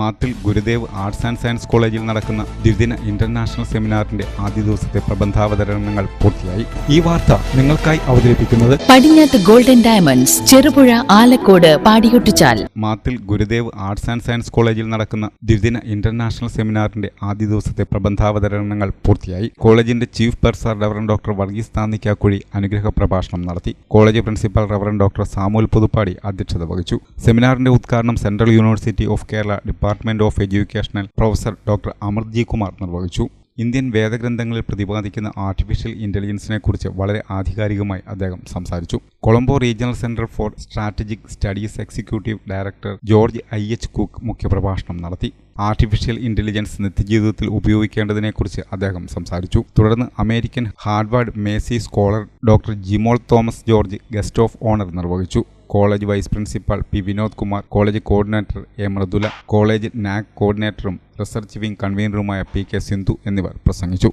Mathil Gurudev arts and science കോളേജിൽ നടക്കുന്ന ദ്വിദിന ഇന്റർനാഷണൽ സെമിനാറിന്റെ ആദ്യ ദിവസത്തെ പ്രബന്ധാവതരണങ്ങൾ പൂർത്തിയായി. ഈ വാർത്ത നിങ്ങൾക്കായി അവതരിപ്പിക്കുന്നത് Padinjath golden diamonds Cherupuzha Alakode Padiyottuchal. Mathil Gurudev arts and science കോളേജിൽ നടക്കുന്ന ദ്വിദിന ഇന്റർനാഷണൽ സെമിനാറിന്റെ ആദ്യ ദിവസത്തെ പ്രബന്ധാവതരണങ്ങൾ പൂർത്തിയായി. കോളേജിന്റെ ചീഫ് പെർസർ റവറൻ ഡോക്ടർ വർഗീസ് താന്നിക്കാക്കുഴി അനുഗ്രഹ പ്രഭാഷണം നടത്തി. College principal reverend doctor Samuel Puthuppadi അധ്യക്ഷത വഹിച്ചു. സെമിനാറിന്റെ ഉദ്ഘാടനം central university of Kerala department of educational professor doctor Amarji Kumar നിർവഹിച്ചു. ഇന്ത്യൻ വേദഗ്രന്ഥങ്ങളിൽ പ്രതിപാദിക്കുന്ന ആർട്ടിഫിഷ്യൽ ഇന്റലിജൻസിനെ കുറിച്ച് വളരെ ആധികാരികമായി അദ്ദേഹം സംസാരിച്ചു. Colombo regional centre for strategic studies executive director George I H Cook മുഖ്യപ്രഭാഷണം നടത്തി. ആർട്ടിഫിഷ്യൽ ഇന്റലിജൻസ് നിത്യജീവിതത്തിൽ ഉപയോഗിക്കേണ്ടതിനെക്കുറിച്ച് അദ്ദേഹം സംസാരിച്ചു. തുടർന്ന് American Harvard മേസി scholar doctor Jimol Thomas George guest of honour നിർവഹിച്ചു. College vice principal P Vinod Kumar college coordinator A Mridula college NAAC കോർഡിനേറ്ററും research wing കൺവീനറുമായ P K Sindhu എന്നിവർ പ്രസംഗിച്ചു.